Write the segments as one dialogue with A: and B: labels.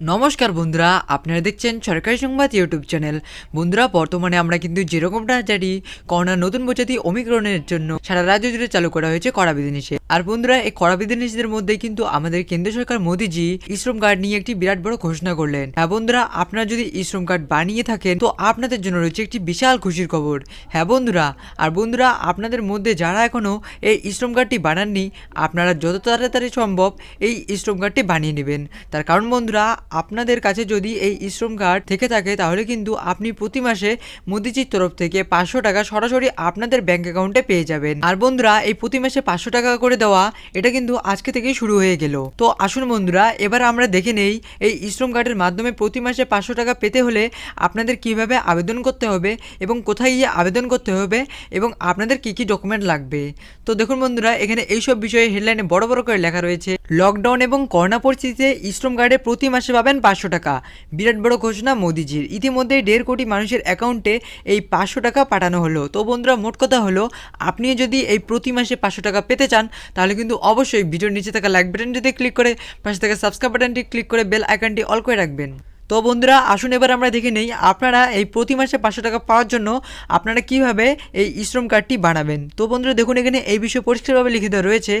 A: নমস্কার বন্ধুরা, আপনারা দেখছেন সরকারি সংবাদ ইউটিউব চ্যানেল। বন্ধুরা, বর্তমানে আমরা কিন্তু যেরকমটা জানি করোনার নতুন প্রজাতি অমিক্রণের জন্য সারা রাজ্য জুড়ে চালু করা হয়েছে কড়া বিধিনিষেধ। আর বন্ধুরা, এই কড়া বিধিনিষেধের মধ্যে কিন্তু আমাদের কেন্দ্র সরকার মোদিজি ইশ্রম কার্ড নিয়ে একটি বিরাট বড় ঘোষণা করলেন। হ্যাঁ বন্ধুরা, আপনারা যদি ইশ্রম কার্ড বানিয়ে থাকেন, তো আপনাদের জন্য রয়েছে একটি বিশাল খুশির খবর। হ্যাঁ বন্ধুরা, আর বন্ধুরা, আপনাদের মধ্যে যারা এখনও এই ইশ্রম কার্ডটি বানাননি, আপনারা যত তাড়াতাড়ি সম্ভব এই ইশ্রম কার্ডটি বানিয়ে নেবেন। তার কারণ বন্ধুরা আপনাদের কাছে যদি এই ইশ্রম কার্ড থেকে থাকে, তাহলে কিন্তু আপনি প্রতি মাসে মোদিজির তরফ থেকে পাঁচশো টাকা সরাসরি আপনাদের ব্যাংক অ্যাকাউন্টে পেয়ে যাবেন। আর বন্ধুরা, এই প্রতি মাসে পাঁচশো টাকা করে দেওয়া, এটা কিন্তু আজকে থেকেই শুরু হয়ে গেল। তো আসুন বন্ধুরা, এবার আমরা দেখে নেই, এই ইশ্রম কার্ডের মাধ্যমে প্রতি মাসে পাঁচশো টাকা পেতে হলে আপনাদের কীভাবে আবেদন করতে হবে এবং কোথায় গিয়ে আবেদন করতে হবে এবং আপনাদের কি কি ডকুমেন্ট লাগবে। তো দেখুন বন্ধুরা, এখানে এইসব বিষয়ে হেডলাইনে বড় বড় করে লেখা রয়েছে। লকডাউন এবং করোনা পরিস্থিতিতে ইশ্রম কার্ডে প্রতি মাসে পাবেন পাঁচশো টাকা। বিরাট বড় ঘোষণা মোদিজির। ইতিমধ্যে দেড় কোটি মানুষের অ্যাকাউন্টে এই পাঁচশো টাকা পাঠানো হলো। তো বন্ধুরা, মোট কথা হলো, আপনি যদি এই প্রতি মাসে পাঁচশো টাকা পেতে চান, তাহলে কিন্তু অবশ্যই ভিডিওর নিচে থাকা লাইক বাটনটিতে ক্লিক করে, পাশে থাকা সাবস্ক্রাইব বাটনটি ক্লিক করে বেল আইকনটি অল করে রাখবেন। তো বন্ধুরা, আসুন এবার আমরা দেখে নেই আপনারা এই প্রতি মাসে পাঁচশো টাকা পাওয়ার জন্য আপনারা কীভাবে এই ইশ্রম কার্ডটি বানাবেন। তো বন্ধুরা, দেখুন এখানে এই বিষয়ে পরিষ্কারভাবে লিখিত রয়েছে,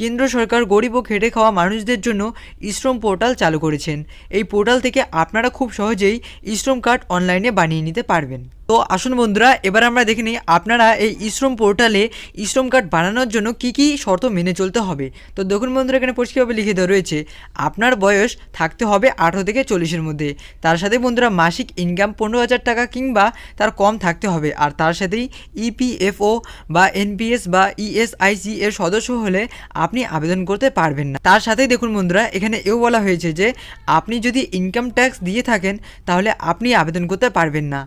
A: কেন্দ্র সরকার গরিব ও খেটে খাওয়া মানুষদের জন্য ইশ্রম পোর্টাল চালু করেছেন। এই পোর্টাল থেকে আপনারা খুব সহজেই ইশ্রম কার্ড অনলাইনে বানিয়ে নিতে পারবেন। তো আসুন বন্ধুরা, এবার আমরা দেখে নিই আপনারা এই ইশ্রম পোর্টালে ইশ্রম কার্ড বানানোর জন্য কি কি শর্ত মেনে চলতে হবে। তো দেখুন বন্ধুরা, এখানে পরিষ্কারভাবে লিখে দেওয়া রয়েছে, আপনার বয়স থাকতে হবে আঠারো থেকে চল্লিশের মধ্যে, তার সাথে বন্ধুরা মাসিক ইনকাম পনেরো হাজার টাকা কিংবা তার কম থাকতে হবে, আর তার সাথেই ইপিএফও বা এনপিএস বা ইএসআইসি এর সদস্য হলে আপনি আবেদন করতে পারবেন না। তার সাথেই দেখুন বন্ধুরা, এখানে এও বলা হয়েছে যে, আপনি যদি ইনকাম ট্যাক্স দিয়ে থাকেন, তাহলে আপনি আবেদন করতে পারবেন না।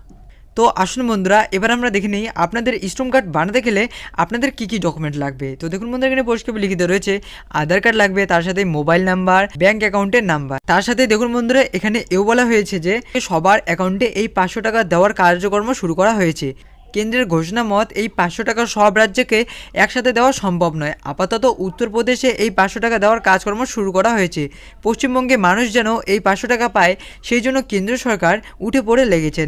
A: তো আসুন বন্ধুরা, এবার আমরা দেখে নিই আপনাদের স্ট্রম কার্ড বানাতে গেলে আপনাদের কি কি ডকুমেন্ট লাগবে। তো দেখুন বন্ধুরা, এখানে পরিষ্কার লিখিত রয়েছে, আধার কার্ড লাগবে, তার সাথে মোবাইল নাম্বার ব্যাংক অ্যাকাউন্টের নাম্বার তার সাথে দেখুন বন্ধুরা, এখানে এও বলা হয়েছে যে সবার অ্যাকাউন্টে এই পাঁচশো টাকা দেওয়ার কার্যক্রম শুরু করা হয়েছে। কেন্দ্রের ঘোষণা মত এই পাঁচশো টাকা সব রাজ্যকে একসাথে দেওয়া সম্ভব নয়। আপাতত উত্তরপ্রদেশে এই পাঁচশো টাকা দেওয়ার কাজকর্ম শুরু করা হয়েছে। পশ্চিমবঙ্গে মানুষ যেন এই পাঁচশো টাকা পায়, সেই জন্য কেন্দ্র সরকার উঠে পড়ে লেগেছেন।